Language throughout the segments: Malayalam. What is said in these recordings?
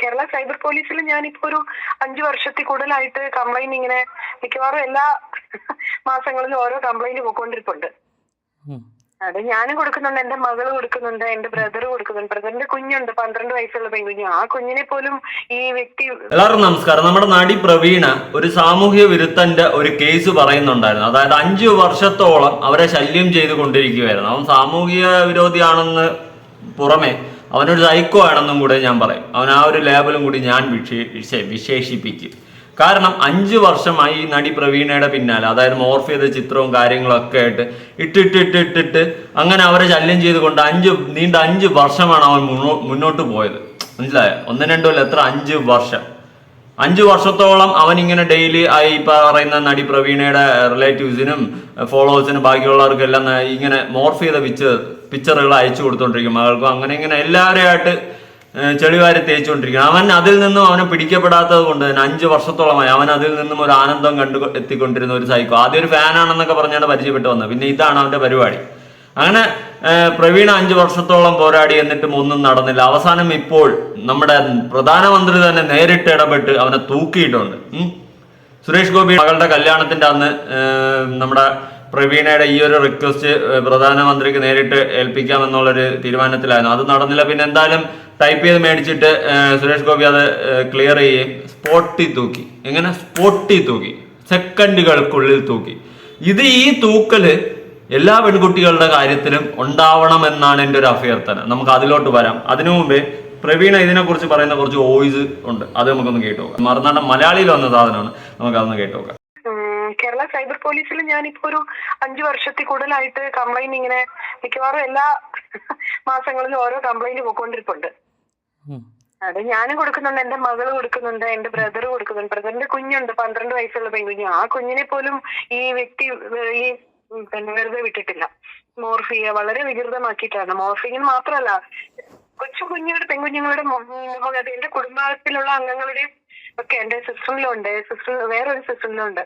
കേരള സൈബർ പോലീസിൽ ഞാനിപ്പോ ഒരു അഞ്ചു വർഷത്തിൽ കൂടുതലായിട്ട് കംപ്ലൈന്റ് ഇങ്ങനെ മിക്കവാറും എല്ലാ മാസങ്ങളിലും ഓരോ കംപ്ലൈന്റ് പോയിക്കൊണ്ടിരിപ്പുണ്ട്. അത് ഞാനും കൊടുക്കുന്നുണ്ട് എന്റെ മകൾ കൊടുക്കുന്നുണ്ട് എന്റെ ബ്രദർ കൊടുക്കുന്നുണ്ട്. ബ്രദറിന്റെ കുഞ്ഞുണ്ട് പന്ത്രണ്ട് വയസ്സുള്ള പെൺകുഞ്ഞ്. ആ കുഞ്ഞിനെ പോലും ഈ വ്യക്തി എല്ലാവർക്കും നമസ്കാരം. നമ്മുടെ നടി പ്രവീണ ഒരു സാമൂഹ്യ വിരുദ്ധന്റെ ഒരു കേസ് പറയുന്നുണ്ടായിരുന്നു. അതായത് അഞ്ചു വർഷത്തോളം അവരെ ശല്യം ചെയ്തു കൊണ്ടിരിക്കുകയായിരുന്നു അവൻ സാമൂഹിക വിരോധിയാണെന്ന് പുറമെ അവനൊരു സൈക്കോ ആണെന്നും കൂടെ ഞാൻ പറയും. അവൻ ആ ഒരു ലേബലും കൂടി ഞാൻ വിശേ- വിശേ- വിശേഷിപ്പിക്കും. കാരണം അഞ്ചു വർഷമായി ഈ നടി പ്രവീണയുടെ പിന്നാലെ അതായത് മോർഫ് ചെയ്ത ചിത്രവും കാര്യങ്ങളും ഒക്കെ ആയിട്ട് ഇട്ടിട്ടിട്ടിട്ടിട്ട് അങ്ങനെ അവരെ ശല്യം ചെയ്തുകൊണ്ട് അഞ്ച് നീണ്ട അഞ്ച് വർഷമാണ് അവൻ മുന്നോ- മുന്നോട്ട് പോയത്. മനസ്സിലായോ? ഒന്നും രണ്ടുമല്ല എത്ര? അഞ്ച് വർഷം. അഞ്ചു വർഷത്തോളം അവൻ ഇങ്ങനെ ഡെയിലി ഈ പറയുന്ന നടി പ്രവീണയുടെ റിലേറ്റീവ്സിനും ഫോളോവേഴ്സിനും ബാക്കിയുള്ളവർക്കെല്ലാം ഇങ്ങനെ മോർഫ് ചെയ്ത പിക്ചർ പിക്ചറുകൾ അയച്ചു കൊടുത്തോണ്ടിരിക്കും. മകൾക്കും അങ്ങനെ ഇങ്ങനെ എല്ലാവരെയായിട്ട് ചെളിവാരി തേച്ചുകൊണ്ടിരിക്കണം. അവൻ അതിൽ നിന്നും അവനെ പിടിക്കപ്പെടാത്തത് കൊണ്ട് തന്നെ അഞ്ച് വർഷത്തോളമായി അവൻ അതിൽ നിന്നും ഒരു ആനന്ദം കണ്ടു എത്തിക്കൊണ്ടിരുന്ന ഒരു സൈക്കോ ആദ്യം ഒരു ഫാനാണെന്നൊക്കെ പറഞ്ഞാണ് പരിചയപ്പെട്ട് വന്നത്. പിന്നെ ഇതാണ് അവന്റെ പരിപാടി. അങ്ങനെ പ്രവീണ അഞ്ചു വർഷത്തോളം പോരാടി എന്നിട്ടും ഒന്നും നടന്നില്ല. അവസാനം ഇപ്പോൾ നമ്മുടെ പ്രധാനമന്ത്രി തന്നെ നേരിട്ട് ഇടപെട്ട് അവനെ തൂക്കിയിട്ടുണ്ട്. സുരേഷ് ഗോപി മകളുടെ കല്യാണത്തിന്റെ അന്ന് നമ്മുടെ പ്രവീണയുടെ ഈ ഒരു റിക്വസ്റ്റ് പ്രധാനമന്ത്രിക്ക് നേരിട്ട് ഏൽപ്പിക്കാമെന്നുള്ളൊരു തീരുമാനത്തിലായിരുന്നു. അത് നടന്നില്ല. പിന്നെ എന്തായാലും ടൈപ്പ് ചെയ്ത് മേടിച്ചിട്ട് സുരേഷ് ഗോപി അത് ക്ലിയർ ചെയ്യുകയും സ്പോട്ടിൽ തൂക്കി. എങ്ങനെ? സ്പോട്ടിൽ തൂക്കി. സെക്കൻഡുകൾക്കുള്ളിൽ തൂക്കി. ഇത് ഈ തൂക്കൽ എല്ലാ പെൺകുട്ടികളുടെ കാര്യത്തിലും ഉണ്ടാവണമെന്നാണ് എന്റെ ഒരു അഭ്യർത്ഥന. നമുക്ക് അതിലോട്ട് വരാം. അതിനു മുമ്പേ പ്രവീണ ഇതിനെക്കുറിച്ച് പറയുന്ന കുറച്ച് വോയിസ് ഉണ്ട്. അത് നമുക്കൊന്ന് കേട്ടു നോക്കാം. മറുനാടൻ മലയാളിയിൽ വന്ന സാധനമാണ്. നമുക്ക് അതൊന്ന് കേട്ടു നോക്കാം. കേരള സൈബർ പോലീസിൽ ഞാൻ ഞാനിപ്പോ ഒരു അഞ്ചു വർഷത്തിൽ കൂടുതലായിട്ട് കംപ്ലൈന്റ് ഇങ്ങനെ മിക്കവാറും എല്ലാ മാസങ്ങളിലും ഓരോ കംപ്ലൈന്റ് പോയിക്കൊണ്ടിരിപ്പുണ്ട്. അത് ഞാനും കൊടുക്കുന്നുണ്ട് എന്റെ മകൾ കൊടുക്കുന്നുണ്ട് എന്റെ ബ്രദർ കൊടുക്കുന്നുണ്ട്. ബ്രദറിന്റെ കുഞ്ഞുണ്ട് പന്ത്രണ്ട് വയസ്സുള്ള പെൺകുഞ്ഞ്. ആ കുഞ്ഞിനെ പോലും ഈ വ്യക്തി ഈ പിന്നെ വെറുതെ വിട്ടിട്ടില്ല. മോർഫിയ വളരെ വികൃതമാക്കിയിട്ടാണ്. മോർഫിങ്ങിന് മാത്രമല്ല കൊച്ചു കുഞ്ഞുങ്ങളുടെ പെൺകുഞ്ഞുങ്ങളുടെ എന്റെ കുടുംബത്തിലുള്ള അംഗങ്ങളുടെയും ഒക്കെ എന്റെ സിസ്റ്ററിലും ഉണ്ട് സിസ്റ്റർ വേറൊരു സിസ്റ്ററിലും ഉണ്ട്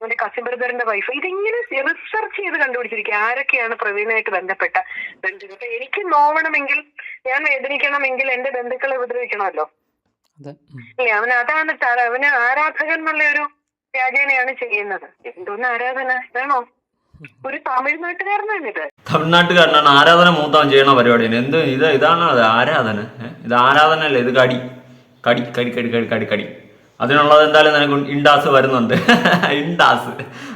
എന്റെ കസിൻ ബ്രദറിന്റെ വൈഫ് ഇതിങ്ങനെ റിസർച്ച് ചെയ്ത് കണ്ടുപിടിച്ചിരിക്കുക. ആരൊക്കെയാണ് പ്രവീണായിട്ട് ബന്ധപ്പെട്ട ബന്ധുക്കൾ? അപ്പൊ എനിക്ക് നോവണമെങ്കിൽ ഞാൻ വേദനിക്കണമെങ്കിൽ എന്റെ ബന്ധുക്കളെ ഉപദ്രവിക്കണമല്ലോ. ഇല്ല അവൻ അതാണ് അവന് ആരാധകൻ എന്നുള്ള ഒരു വ്യാജേനയാണ് ചെയ്യുന്നത്. എന്തോന്ന് ആരാധന? വേണോ ഒരു തമിഴ്നാട്ടുകാരനാണ്. ആരാധന മൂത്താൻ ചെയ്യണ പരിപാടിയാണ്. എന്ത് ഇത് ഇതാണ് അത് ആരാധന? ഇത് ആരാധന അല്ലേ ഇത് കടി. കടി കടി കടി കടി കടി കടി. അതിനുള്ളത് എന്തായാലും നിനക്ക് ഇൻഡാസ് വരുന്നുണ്ട്. ഇൻഡാസ്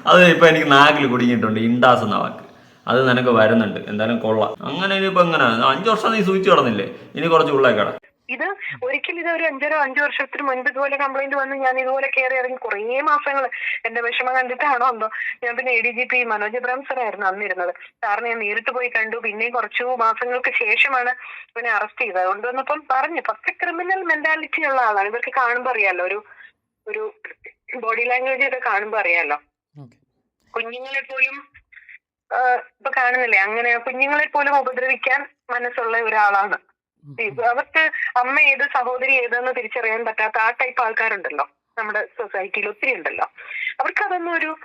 അത് ഇപ്പൊ എനിക്ക് നാക്കിൽ കുടുങ്ങിയിട്ടുണ്ട്. ഇൻഡാസ് എന്ന വാക്ക്. അത് നിനക്ക് വരുന്നുണ്ട്. എന്തായാലും കൊള്ളാം. അങ്ങനെ ഇനിയിപ്പോ എങ്ങനെ? അഞ്ചു വർഷം നീ സൂചിച്ചു കിടന്നില്ലേ? ഇനി കുറച്ച് ഉള്ളേക്കട ഇത് ഒരിക്കലും ഇത് ഒരു അഞ്ചരോ അഞ്ചു വർഷത്തിന് മുൻപ് ഇതുപോലെ കംപ്ലൈന്റ് വന്ന് ഞാൻ ഇതുപോലെ കയറി ഇറങ്ങി കുറേ മാസങ്ങൾ എന്റെ വിഷമം കണ്ടിട്ടാണോ എന്തോ. ഞാൻ പിന്നെ A D G P Manoj Abraham സാറായിരുന്നു അന്നിരുന്നത്. സാറിനെ ഞാൻ നേരിട്ട് പോയി കണ്ടു. പിന്നെയും കുറച്ചു മാസങ്ങൾക്ക് ശേഷമാണ് ഇവനെ അറസ്റ്റ് ചെയ്തത്. അതുകൊണ്ട് വന്നപ്പം പറഞ്ഞു ഫസ്റ്റ് ക്രിമിനൽ മെന്റാലിറ്റി ഉള്ള ആളാണ്. ഇവർക്ക് കാണുമ്പോൾ അറിയാലോ ഒരു ഒരു ബോഡി ലാംഗ്വേജ് ഒക്കെ കാണുമ്പോൾ അറിയാലോ. കുഞ്ഞുങ്ങളെ പോലും ഇപ്പൊ കാണുന്നില്ലേ? അങ്ങനെ കുഞ്ഞുങ്ങളെ പോലും ഉപദ്രവിക്കാൻ മനസ്സുള്ള ഒരാളാണ്. അവർക്ക് അമ്മ ഏത് സഹോദരി ഏതെന്ന് തിരിച്ചറിയാൻ പറ്റാത്ത ആ ടൈപ്പ് ആൾക്കാരുണ്ടല്ലോ നമ്മുടെ സൊസൈറ്റിയിൽ ഒത്തിരി ഉണ്ടല്ലോ. അവർക്ക് അതൊന്നും ഒരു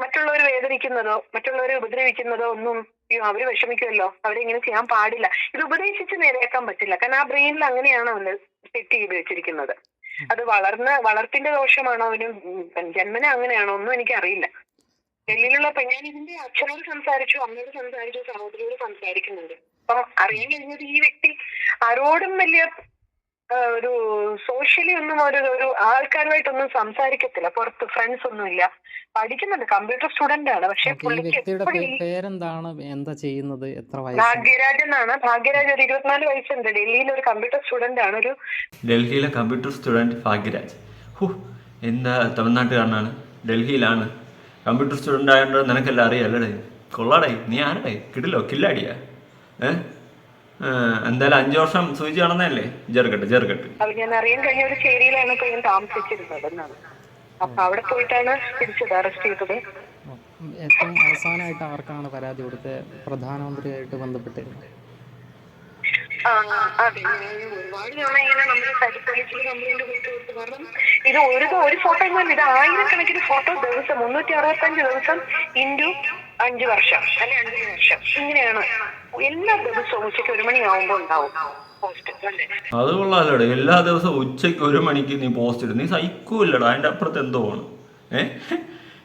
മറ്റുള്ളവർ വേദനിക്കുന്നതോ മറ്റുള്ളവരെ ഉപദ്രവിക്കുന്നതോ ഒന്നും അവർ വിഷമിക്കുമല്ലോ. അവരെ ഇങ്ങനെ ചെയ്യാൻ പാടില്ല. ഇത് ഉപദേശിച്ച് നേരെയാക്കാൻ പറ്റില്ല. കാരണം ആ ബ്രെയിനിൽ അങ്ങനെയാണ് അവന് സെറ്റ് ചെയ്ത് വെച്ചിരിക്കുന്നത്. അത് വളർന്ന് വളർത്തിന്റെ ദോഷമാണോ അവന്? ജന്മന അങ്ങനെയാണോ? ഒന്നും എനിക്കറിയില്ല. ഡൽഹിയിലുള്ള ഞാൻ ഇതിന്റെ അച്ഛനോട് സംസാരിച്ചു അമ്മയോട് സംസാരിച്ചു സഹോദരിയോട് സംസാരിക്കുന്നുണ്ട്. അപ്പം അറിയാൻ കഴിഞ്ഞത് ഈ വ്യക്തി ആരോടും വലിയ ഒരു സോഷ്യലി ഒന്നും ഒരു ഒരു ആൾക്കാരുമായിട്ടൊന്നും സംസാരിക്കത്തില്ല. പുറത്ത് ഫ്രണ്ട്സ് ഒന്നും ഇല്ല. പഠിക്കുന്നുണ്ട്. കമ്പ്യൂട്ടർ സ്റ്റുഡന്റ് ആണ്. പക്ഷെ പേരെന്താണ്? എന്താ ചെയ്യുന്നത്? എത്ര വയസ്സ്? ഭാഗ്യരാജ് എന്നാണ് ഭാഗ്യരാജ് ഒരു ഇരുപത്തിനാല് വയസ്സുണ്ട്. ഡൽഹിയിലെ ഒരു കമ്പ്യൂട്ടർ സ്റ്റുഡന്റ് ആണ്. ഒരു ഡൽഹിയിലെ കമ്പ്യൂട്ടർ സ്റ്റുഡന്റ് ഭാഗ്യരാജ്. ഹു എന്താ തമിഴ്നാട്ടുകാരനാണ്? ഡൽഹിയിലാണ്. കമ്പ്യൂട്ടർ സ്റ്റുഡന്റ് ആയതുകൊണ്ട് നിനക്കെല്ലാം അറിയാം അല്ലേ കൊള്ളാടേ നീ ആരടേ കിടിലോ കില്ലാടിയാ. ഏ? ആ, എന്തായാലും അഞ്ചു വർഷം സൂചി നടന്നല്ലേ ജെർഗട്ട് ജെർഗട്ട്. അത് ഞാൻ അറിയാൻ കഴിഞ്ഞ ഒരു ചേരിയിലാണ് ഇപ്പൊ ഞാൻ താമസിച്ചിരുന്നത്. എന്നാണ് അപ്പൊ അവിടെ പോയിട്ടാണ് തിരിച്ചത് അറസ്റ്റ് ചെയ്തത്. ഏറ്റവും അവസാനമായിട്ട് ആർക്കാണ് പരാതി കൊടുത്തത്? പ്രധാനമന്ത്രിയായിട്ട് ആ, അതെ. ഒരുപാട് തവണ ഇങ്ങനെ കൊടുത്തു കൊടുത്തു. കാരണം ഇത് ഒരു ഒരു ഫോട്ടോ ഇത് ആയിരക്കണക്കിന് ഫോട്ടോ ദിവസം മുന്നൂറ്റി അറുപത്തഞ്ച് ദിവസം ഇന്റു അഞ്ച് വർഷം. അല്ലെ അഞ്ച് വർഷം. ഇങ്ങനെയാണ്. എല്ലാ ദിവസവും ഉച്ചയ്ക്ക് ഒരു മണിയാവുമ്പോ ഉണ്ടാവും അത്. കൊള്ളാലോടെ. എല്ലാ ദിവസവും ഉച്ചയ്ക്ക് ഒരു മണിക്ക് നീ പോസ്റ്റ് ഇടും. നീ സഹിക്കൂല്ലടാ. അതിന്റെ അപ്പുറത്ത് എന്തോ ആണ്. ഏഹ്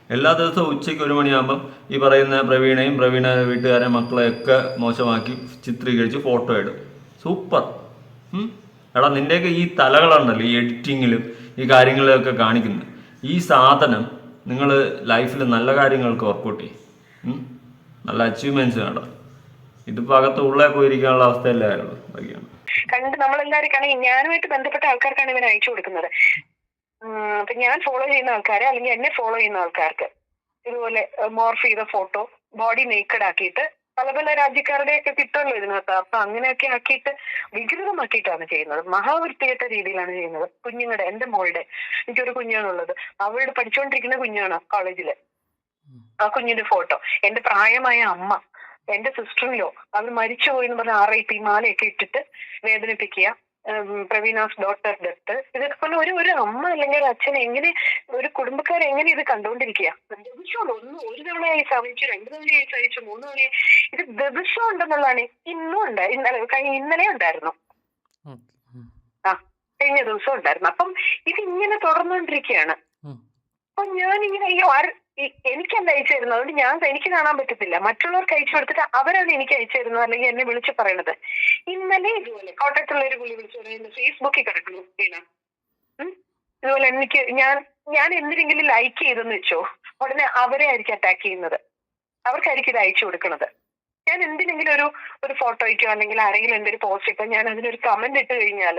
എല്ലാ ദിവസവും ഉച്ചയ്ക്ക് ഒരു മണിയാകുമ്പം ഈ പറയുന്ന പ്രവീണയും പ്രവീണ വീട്ടുകാരെ മക്കളെയൊക്കെ മോശമാക്കി ചിത്രീകരിച്ച് ഫോട്ടോ ഇടും. സൂപ്പർ. ഉം. എടാ നിന്റെയൊക്കെ ഈ തലകളുണ്ടല്ലോ ഈ എഡിറ്റിങ്ങിലും ഈ കാര്യങ്ങളിലൊക്കെ കാണിക്കുന്നത്. ഈ സാധനം നിങ്ങൾ ലൈഫിൽ നല്ല കാര്യങ്ങൾക്ക് വർക്കൗട്ട് ചെയ്യും. നല്ല അച്ചീവ്മെന്റ്സ് വേണം. ഇതിപ്പോ അകത്ത് ഉള്ളേ പോയിരിക്കാനുള്ള അവസ്ഥയല്ലായിരുന്നു ബാക്കിയാണ് കണ്ട് നമ്മളെല്ലാവർക്കാണെങ്കിൽ ഞാനുമായിട്ട് ബന്ധപ്പെട്ട ആൾക്കാർക്കാണ് ഇവൻ അയച്ചു കൊടുക്കുന്നത്. അപ്പൊ ഞാൻ ഫോളോ ചെയ്യുന്ന ആൾക്കാരെ അല്ലെങ്കിൽ എന്നെ ഫോളോ ചെയ്യുന്ന ആൾക്കാർക്ക് ഇതുപോലെ മോർഫ് ചെയ്ത ഫോട്ടോ ബോഡി നേക്കഡ് ആക്കിയിട്ട് പല പല രാജ്യക്കാരുടെ ഒക്കെ കിട്ടുമല്ലോ ഇതിനകത്ത് അപ്പൊ അങ്ങനെയൊക്കെ ആക്കിയിട്ട് വികൃതമാക്കിയിട്ടാണ് ചെയ്യുന്നത്. മഹാവൃത്തികെട്ട രീതിയിലാണ് ചെയ്യുന്നത്. കുഞ്ഞുങ്ങളുടെ എന്റെ മോളുടെ എനിക്കൊരു കുഞ്ഞാണുള്ളത്. അവളുടെ പഠിച്ചുകൊണ്ടിരിക്കുന്ന കുഞ്ഞാണ് കോളേജിൽ ആ കുഞ്ഞിന്റെ ഫോട്ടോ. എന്റെ പ്രായമായ അമ്മ എന്റെ സിസ്റ്ററിലോ അവർ മരിച്ചുപോയി എന്ന് പറഞ്ഞ ആർ ഐ പി മാലയൊക്കെ ഇട്ടിട്ട് വേദനിപ്പിക്കുക പ്രവീണാസ് ഡോട്ടർ ഡെത്ത് ഇതൊക്കെ പോലെ ഒരു ഒരു അമ്മ അല്ലെങ്കിൽ ഒരു അച്ഛൻ എങ്ങനെ ഒരു കുടുംബക്കാർ എങ്ങനെ ഇത് കണ്ടുകൊണ്ടിരിക്കുക? ദിവസമുണ്ട്. ഒന്ന് ഒരു തവണയായി സഹിച്ചു രണ്ടു തവണയായി സഹിച്ചു മൂന്ന് തവണയായി. ഇത് ദിവസം ഉണ്ടെന്നുള്ളതാണ് ഇന്നും ഉണ്ട്. ഇന്നലെ കഴിഞ്ഞ ഇന്നലെ ഉണ്ടായിരുന്നു. ആ കഴിഞ്ഞ ദിവസം ഉണ്ടായിരുന്നു. അപ്പം ഇത് ഇങ്ങനെ തുടർന്നുകൊണ്ടിരിക്കുകയാണ്. അപ്പൊ ഞാൻ ഇങ്ങനെ അയ്യോ ആര് എനിക്കല്ല അയച്ചു തരുന്നത്? അതുകൊണ്ട് ഞാൻ എനിക്ക് കാണാൻ പറ്റത്തില്ല. മറ്റുള്ളവർക്ക് അയച്ചു കൊടുത്തിട്ട് അവരാണ് എനിക്ക് അയച്ചു തരുന്നത് അല്ലെങ്കിൽ എന്നെ വിളിച്ച് പറയണത്. ഇന്നലെ ഇതുപോലെ കോട്ടയത്തുള്ള ഒരു പുള്ളി വിളിച്ചു പറയുന്നത് ഫേസ്ബുക്കിൽ കിടക്കുന്നു. ഇതുപോലെ എനിക്ക് ഞാൻ ഞാൻ എന്തിനെങ്കിലും ലൈക്ക് ചെയ്തെന്ന് വെച്ചോ ഉടനെ അവരെ ആയിരിക്കും അറ്റാക്ക് ചെയ്യുന്നത്. അവർക്കായിരിക്കും ഇത് അയച്ചു കൊടുക്കുന്നത് ഞാൻ എന്തിനെങ്കിലും ഒരു ഒരു ഫോട്ടോയ്ക്കോ അല്ലെങ്കിൽ ആരെങ്കിലും എന്തെങ്കിലും പോസ്റ്റ് ഇട്ടോ ഞാൻ അതിനൊരു കമന്റ് ഇട്ട് കഴിഞ്ഞാൽ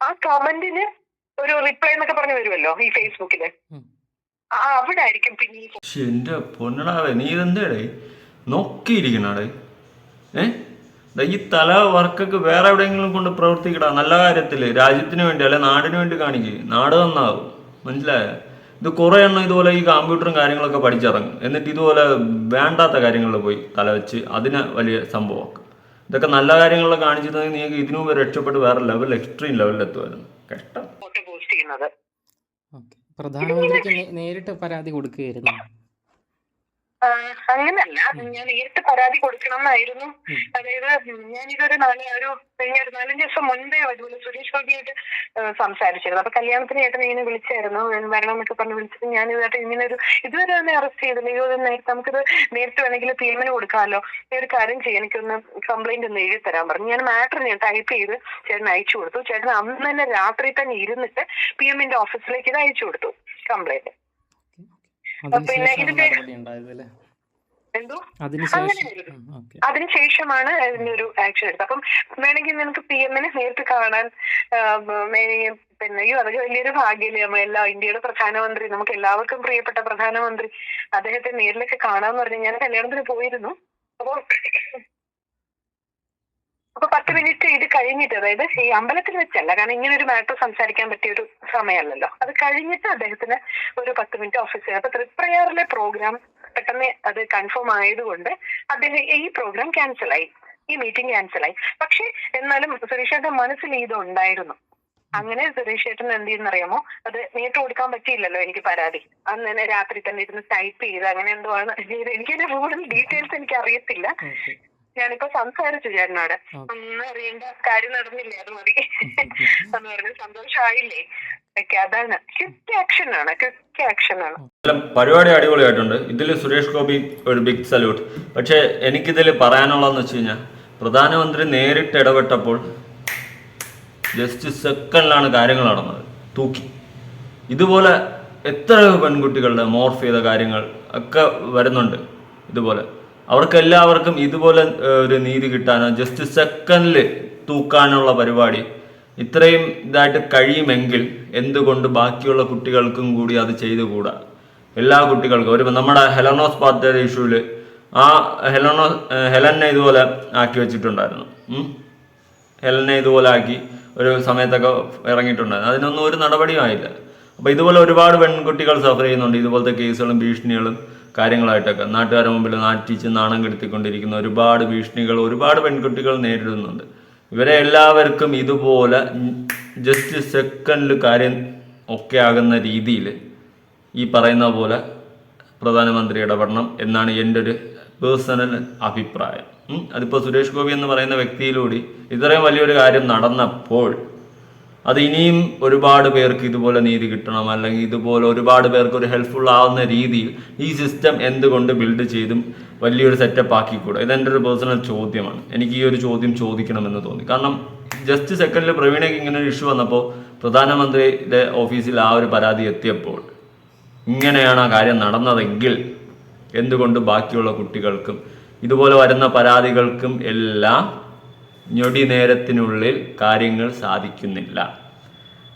ആ- കമന്റിന് ഒരു റിപ്ലൈ എന്നൊക്കെ പറഞ്ഞു വരുമല്ലോ ഈ ഫേസ്ബുക്കിൽ അവിടെ ആയിരിക്കും പിന്നെ എന്റെ പൊന്നടാവേ നീ ഇതെന്തേടേ? നോക്കിയിരിക്കണടേ. ഏ? ഈ തല വർക്കൊക്കെ വേറെ എവിടെയെങ്കിലും കൊണ്ട് പ്രവർത്തിക്കടാ. നല്ല കാര്യത്തിൽ രാജ്യത്തിന് വേണ്ടി അല്ലെ നാടിന് വേണ്ടി കാണിക്കുക നാട് നന്നാവും. മനസ്സിലായ? ഇത് കുറേ എണ്ണം ഇതുപോലെ ഈ കമ്പ്യൂട്ടറും കാര്യങ്ങളൊക്കെ പഠിച്ചിറങ്ങും എന്നിട്ട് ഇതുപോലെ വേണ്ടാത്ത കാര്യങ്ങളിൽ പോയി തല വെച്ച് അതിന് വലിയ സംഭവമാക്കും. ഇതൊക്കെ നല്ല കാര്യങ്ങളിൽ കാണിച്ചിരുന്നെങ്കിൽ നീ ഇതിനു മുമ്പ് രക്ഷപ്പെട്ട് വേറെ ലെവൽ എക്സ്ട്രീം ലെവലിൽ എത്തുമായിരുന്നു. കഷ്ടം. ഓക്കെ. പ്രധാനമന്ത്രിക്ക് നേരിട്ട് പരാതി കൊടുക്കുകയായിരുന്നു. അങ്ങനല്ല ഞാൻ നേരിട്ട് പരാതി കൊടുക്കണമെന്നായിരുന്നു. അതായത് ഞാനിതൊരു നാല് ഒരു കഴിഞ്ഞ ഒരു നാലഞ്ച് ദിവസം മുൻപേ അതുപോലെ സുരേഷ് ഗോപിയായിട്ട് സംസാരിച്ചിരുന്നു. അപ്പൊ കല്യാണത്തിന് ചേട്ടൻ ഇങ്ങനെ വിളിച്ചായിരുന്നു. വരണം എന്നൊക്കെ പറഞ്ഞ് വിളിച്ചിട്ട് ഞാൻ ഇതായിട്ട് ഇങ്ങനെ ഒരു ഇതുവരെ തന്നെ അറസ്റ്റ് ചെയ്തില്ല. ഇത് ഒരു നേരത്തെ നമുക്കിത് നേരിട്ട് വേണമെങ്കിൽ പേയ്മെന്റ് കൊടുക്കാമല്ലോ. ഈ ഒരു കാര്യം ചെയ്യാം. എനിക്കൊന്ന് കംപ്ലൈന്റ് ഒന്ന് എഴുതി തരാൻ പറഞ്ഞു. ഞാൻ മാറ്റർ ഞാൻ ടൈപ്പ് ചെയ്ത് ചേട്ടൻ അയച്ചു കൊടുത്തു. ചേട്ടൻ അന്ന് തന്നെ രാത്രി തന്നെ ഇരുന്നിട്ട് പി എമ്മിന്റെ ഓഫീസിലേക്ക് ഇത് അയച്ചു കൊടുത്തു. കംപ്ലൈന്റ് പിന്നെ അതിനുശേഷമാണ് ഇതിന്റെ- എന്തോ? അതിനുശേഷമാണ് അതിന്റെ ഒരു ആക്ഷൻ എടുത്തത്. അപ്പം വേണമെങ്കിൽ നിനക്ക് പി എമ്മിനെ നേരിട്ട് കാണാൻ പിന്നെ അയ്യോ അതൊക്കെ വലിയൊരു ഭാഗ്യല്ലേ നമ്മ എല്ലാ ഇന്ത്യയുടെ പ്രധാനമന്ത്രി നമുക്ക് എല്ലാവർക്കും പ്രിയപ്പെട്ട പ്രധാനമന്ത്രി അദ്ദേഹത്തെ നേരിലൊക്കെ കാണാന്ന് പറഞ്ഞു ഞാൻ കല്യാണത്തിന് പോയിരുന്നു. അപ്പൊ അപ്പൊ പത്ത് മിനിറ്റ് ഇത് കഴിഞ്ഞിട്ട് അതായത് ഈ അമ്പലത്തിൽ വെച്ചല്ല കാരണം ഇങ്ങനെ ഒരു മാറ്റർ സംസാരിക്കാൻ പറ്റിയ ഒരു സമയമല്ലല്ലോ. അത് കഴിഞ്ഞിട്ട് അദ്ദേഹത്തിന് ഒരു പത്ത് മിനിറ്റ് ഓഫീസിൽ അപ്പൊ തൃപ്രയാറിലെ പ്രോഗ്രാം പെട്ടെന്ന് അത് കൺഫേം ആയതുകൊണ്ട് അദ്ദേഹം ഈ പ്രോഗ്രാം ക്യാൻസൽ ആയി. ഈ മീറ്റിംഗ് ക്യാൻസൽ ആയി. പക്ഷെ എന്നാലും സുരേഷേട്ടൻ മനസ്സിൽ ഇത് ഉണ്ടായിരുന്നു. അങ്ങനെ സുരേഷേട്ടൻ എന്ത് ചെയ്യുന്നറിയാമോ അത് നേരിട്ട് കൊടുക്കാൻ പറ്റിയില്ലല്ലോ എനിക്ക് പരാതി. അന്ന് തന്നെ രാത്രി തന്നെ ഇരുന്ന് ടൈപ്പ് ചെയ്ത് അങ്ങനെ എന്തോ ആണ്. എനിക്ക് എനിക്കതിന്റെ കൂടുതൽ ഡീറ്റെയിൽസ് എനിക്ക് അറിയത്തില്ല. ഞാനിപ്പോ സംസാരിച്ചു ചേട്ടനോട്. അന്ന് ഒന്നും അറിയേണ്ട കാര്യം നടന്നില്ലേ അത് മതി. എന്ന് പറഞ്ഞ് സന്തോഷമായില്ലേ പരിപാടി അടിപൊളിയായിട്ടുണ്ട്. ഇതിൽ സുരേഷ് ഗോപി ഒരു ബിഗ് സല്യൂട്ട് പക്ഷേ എനിക്കിതിൽ പറയാനുള്ളതെന്ന് വെച്ച് കഴിഞ്ഞാൽ പ്രധാനമന്ത്രി നേരിട്ട് ഇടപെട്ടപ്പോൾ ജസ്റ്റ് സെക്കൻഡിലാണ് കാര്യങ്ങൾ നടന്നത്. തൂക്കി. ഇതുപോലെ എത്ര പെൺകുട്ടികളുടെ മോർഫ് ചെയ്ത കാര്യങ്ങൾ ഒക്കെ വരുന്നുണ്ട് ഇതുപോലെ. അവർക്ക് എല്ലാവർക്കും ഇതുപോലെ ഒരു നീതി കിട്ടാനോ ജസ്റ്റ് സെക്കൻഡിൽ തൂക്കാനുള്ള പരിപാടി ഇത്രയും ഇതായിട്ട് കഴിയുമെങ്കിൽ എന്തുകൊണ്ട് ബാക്കിയുള്ള കുട്ടികൾക്കും കൂടി അത് ചെയ്തുകൂടാ? എല്ലാ കുട്ടികൾക്കും. ഒരു നമ്മുടെ ഹെലനോസ് പാത്ര ഇഷ്യൂൽ ആ ഹെലനോ ഹെലനെ ഇതുപോലെ ആക്കി വെച്ചിട്ടുണ്ടായിരുന്നു. ഹെലനെ ഇതുപോലെ ആക്കി ഒരു സമയത്തൊക്കെ ഇറങ്ങിയിട്ടുണ്ടായിരുന്നു. അതിനൊന്നും ഒരു നടപടിയും ആയില്ല. അപ്പോൾ ഇതുപോലെ ഒരുപാട് പെൺകുട്ടികൾ സഫർ ചെയ്യുന്നുണ്ട്. ഇതുപോലത്തെ കേസുകളും ഭീഷണികളും കാര്യങ്ങളായിട്ടൊക്കെ. നാട്ടുകാരുടെ മുമ്പിൽ നാട്ടിച്ച് നാണം കെടുത്തിക്കൊണ്ടിരിക്കുന്ന ഒരുപാട് ഭീഷണികൾ ഒരുപാട് പെൺകുട്ടികൾ നേരിടുന്നുണ്ട്. ഇവരെ എല്ലാവർക്കും ഇതുപോലെ ജസ്റ്റ് സെക്കൻഡിൽ കാര്യം ഒക്കെ ആകുന്ന രീതിയിൽ ഈ പറയുന്ന പോലെ പ്രധാനമന്ത്രി ഇടപെടണം എന്നാണ് എന്റെ ഒരു പേഴ്സണൽ അഭിപ്രായം. അതിപ്പോൾ സുരേഷ് ഗോപി എന്ന് പറയുന്ന വ്യക്തിയിലൂടെ ഇത്രയും വലിയൊരു കാര്യം നടന്നപ്പോൾ അത് ഇനിയും ഒരുപാട് പേർക്ക് ഇതുപോലെ നീതി കിട്ടണം അല്ലെങ്കിൽ ഇതുപോലെ ഒരുപാട് പേർക്ക് ഒരു ഹെൽപ്ഫുൾ ആവുന്ന രീതിയിൽ ഈ സിസ്റ്റം എന്തുകൊണ്ട് ബിൽഡ് ചെയ്തും വലിയൊരു സെറ്റപ്പ് ആക്കിക്കൂടെ? ഇതെന്റെ ഒരു പേഴ്സണൽ ചോദ്യമാണ്. എനിക്ക് ഈ ഒരു ചോദ്യം ചോദിക്കണമെന്ന് തോന്നി. കാരണം ജസ്റ്റ് സെക്കൻഡിൽ പ്രവീണയ്ക്ക് ഇങ്ങനെ ഒരു ഇഷ്യൂ വന്നപ്പോൾ പ്രധാനമന്ത്രിയുടെ ഓഫീസിൽ ആ ഒരു പരാതി എത്തിയപ്പോൾ ഇങ്ങനെയാണ് ആ കാര്യം നടന്നതെങ്കിൽ എന്തുകൊണ്ട് ബാക്കിയുള്ള കുട്ടികൾക്കും ഇതുപോലെ വരുന്ന പരാതികൾക്കും എല്ലാം ഞൊടി നേരത്തിനുള്ളിൽ കാര്യങ്ങൾ സാധിക്കുന്നില്ല.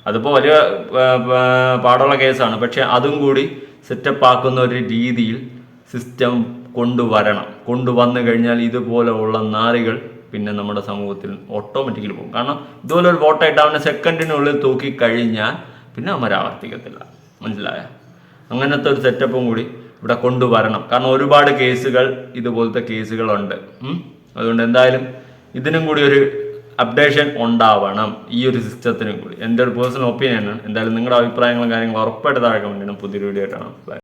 ആ, പാടുള്ള കേസാണ്. പക്ഷെ അതും കൂടി സെറ്റപ്പ് ആക്കുന്ന ഒരു രീതിയിൽ സിസ്റ്റം കൊണ്ടുവരണം. കൊണ്ടുവന്നു കഴിഞ്ഞാൽ ഇതുപോലെയുള്ള നാറികൾ പിന്നെ നമ്മുടെ സമൂഹത്തിൽ ഓട്ടോമാറ്റിക്കലി പോകും. കാരണം ഇതുപോലെ ഒരു വോട്ടായിട്ട് അവനെ സെക്കൻഡിനുള്ളിൽ തൂക്കി കഴിഞ്ഞാൽ പിന്നെ അവൻ ആവർത്തിക്കത്തില്ല. മനസ്സിലായ? അങ്ങനത്തെ ഒരു സെറ്റപ്പും കൂടി ഇവിടെ കൊണ്ടുവരണം. കാരണം ഒരുപാട് കേസുകൾ ഇതുപോലത്തെ കേസുകളുണ്ട്. അതുകൊണ്ട് എന്തായാലും ഇതിനും കൂടി ഒരു അപ്ഡേഷൻ ഉണ്ടാവണം ഈ ഒരു സിസ്റ്റത്തിനും കൂടി. എന്റെ ഒരു പേഴ്സണൽ ഒപ്പീനിയനാണ് എന്തായാലും നിങ്ങളുടെ അഭിപ്രായങ്ങളും കാര്യങ്ങളും ഉറപ്പായിട്ട് താഴെ കമന്റ് പുതിയൊരു വീഡിയോ ആയിട്ടാണ്